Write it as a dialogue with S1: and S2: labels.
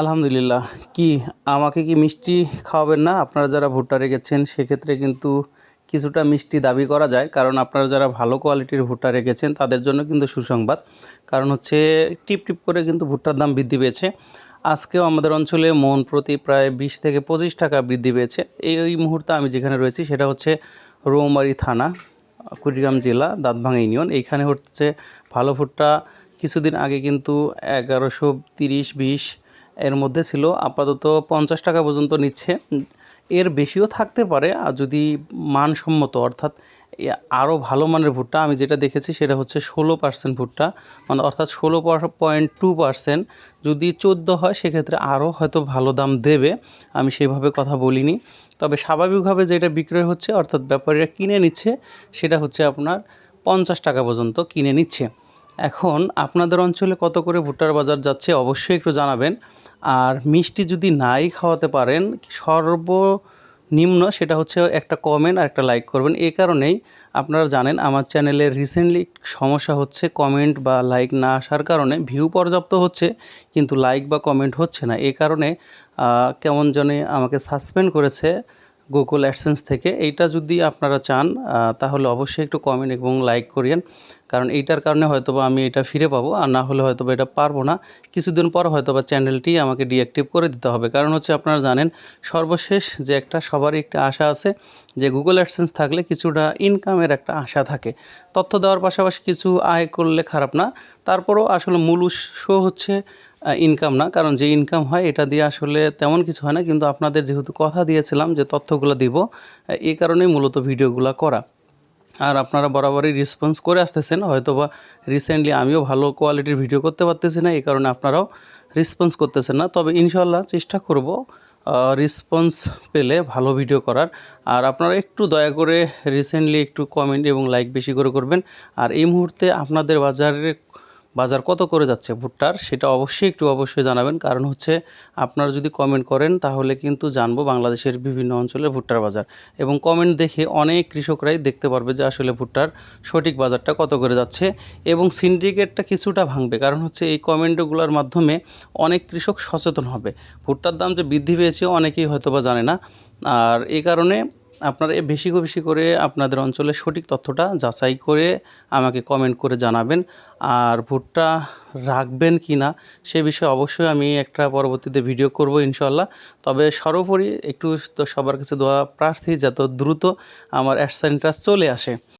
S1: আলহামদুলিল্লাহ। কি, আমাকে কি মিষ্টি খাওয়াবেন না? আপনারা যারা ভুট্টা রেখেছেন, সেক্ষেত্রে কিন্তু কিছুটা মিষ্টি দাবি করা যায়। কারণ আপনারা যারা ভালো কোয়ালিটির ভুট্টা রেখেছেন, তাদের জন্য কিন্তু সুসংবাদ। কারণ হচ্ছে, টিপ টিপ করে কিন্তু ভুট্টার দাম বৃদ্ধি পেয়েছে। আজকেও আমাদের অঞ্চলে মন প্রতি প্রায় বিশ থেকে পঁচিশ টাকা বৃদ্ধি পেয়েছে। এই মুহূর্তে আমি যেখানে রয়েছি, সেটা হচ্ছে রৌমারি থানা, কুড়িগ্রাম জেলা, দাঁতভাঙা ইউনিয়ন। এইখানে হচ্ছে ভালো ভুট্টা কিছুদিন আগে কিন্তু এগারোশো তিরিশ, বিশ এর মধ্যে ছিল আপাতত পঞ্চাশ টাকা পর্যন্ত নিচ্ছে। এর বেশিও থাকতে পারে, আর যদি মানসম্মত, অর্থাৎ আরও ভালো মানের ভুট্টা, আমি যেটা দেখেছি সেটা হচ্ছে ষোলো পার্সেন্ট ভুট্টা মানে অর্থাৎ ষোলো পয়েন্ট টু পার্সেন্ট। যদি চোদ্দ হয়, সেক্ষেত্রে আরও হয়তো ভালো দাম দেবে, আমি সেইভাবে কথা বলিনি। তবে স্বাভাবিকভাবে যেটা বিক্রয় হচ্ছে, অর্থাৎ ব্যাপারীরা কিনে নিচ্ছে, সেটা হচ্ছে আপনার পঞ্চাশ টাকা পর্যন্ত কিনে নিচ্ছে। এখন আপনাদের অঞ্চলে কত করে ভুট্টার বাজার যাচ্ছে, অবশ্যই একটু জানাবেন। আর মিষ্টি যদি নাই খাওয়াতে পারেন, সর্বনিম্ন সেটা হচ্ছে একটা কমেন্ট আর একটা লাইক করবেন। এই কারণেই আপনারা জানেন আমার চ্যানেলে রিসেন্টলি সমস্যা হচ্ছে কমেন্ট বা লাইক না আসার কারণে ভিউ পর্যাপ্ত হচ্ছে, কিন্তু লাইক বা কমেন্ট হচ্ছে না। এই কারণে কেমন জনে আমাকে সাসপেন্ড করেছে। গুগল অ্যাডসেন্স থেকে। এইটা যদি আপনারা চান তাহলে অবশ্যই একটু কমেন্ট এবং লাইক করিয়েন। কারণ এইটার কারণে হয়তোবা আমি এটা ফিরে পাবো, আর না হলে হয়তোবা এটা পারব না। কিছুদিন পর হয়তোবা চ্যানেলটি আমাকে ডিঅ্যাক্টিভ করে দিতে হবে। কারণ হচ্ছে আপনারা জানেন, সর্বশেষ যে একটা সবারই একটা আশা আছে যে গুগল অ্যাডসেন্স থাকলে কিছুটা ইনকামের একটা আশা থাকে। তথ্য দেওয়ার পাশাপাশি কিছু আয় করলে খারাপ না। তারপরও আসলে মূল উৎস হচ্ছে ইনকাম না, কারণ যে ইনকাম হয় এটা দিয়ে আসলে তেমন কিছু হয় না, কিন্তু আপনাদের যেহেতু কথা দিয়েছিলাম যে তথ্যগুলো দিব এই কারণেই মূলত ভিডিওগুলো করা। আর আপনারা বরাবরই রেসপন্স করে আসতেছেন, হয়তোবা রিসেন্টলি আমিও ভালো কোয়ালিটির ভিডিও করতে পারতেছি না এই কারণে আপনারাও রেসপন্স করতেছেন না। তবে ইনশাল্লাহ চেষ্টা করব রেসপন্স পেলে ভালো ভিডিও করার। আর আপনারা একটু দয়া করে রিসেন্টলি একটু কমেন্ট এবং লাইক বেশি করে করবেন। আর এই মুহূর্তে আপনাদের বাজারে বাজার কত করে যাচ্ছে ভুট্টার সেটা অবশ্যই একটু অবশ্যই জানাবেন। কারণ হচ্ছে আপনারা যদি কমেন্ট করেন তাহলে কিন্তু জানব বাংলাদেশের বিভিন্ন অঞ্চলের ভুট্টার বাজার। এবং কমেন্ট দেখে অনেক কৃষকরাই দেখতে পারবে যে আসলে ভুট্টার সঠিক বাজারটা কত করে যাচ্ছে এবং সিন্ডিকেটটা কিছুটা ভাঙবে। কারণ হচ্ছে এই কমেন্টগুলোর মাধ্যমে অনেক কৃষক সচেতন হবে। ভুট্টার দাম যে বৃদ্ধি পেয়েছে অনেকেই হয়তোবা জানে না। আর এই কারণে আপনারা বেশি বেশি করে আপনাদের অঞ্চলের সঠিক তথ্যটা যাচাই করে আমাকে কমেন্ট করে জানাবেন। আর ভোটটা রাখবেন কি না, সে বিষয়ে অবশ্যই আমি একটা পরবর্তীতে ভিডিও করব ইনশাল্লাহ তবে সর্বোপরি একটু তো সবার কাছে দোয়া, প্রার্থী যত দ্রুত আমার অ্যাডসেন্টার চলে আসে।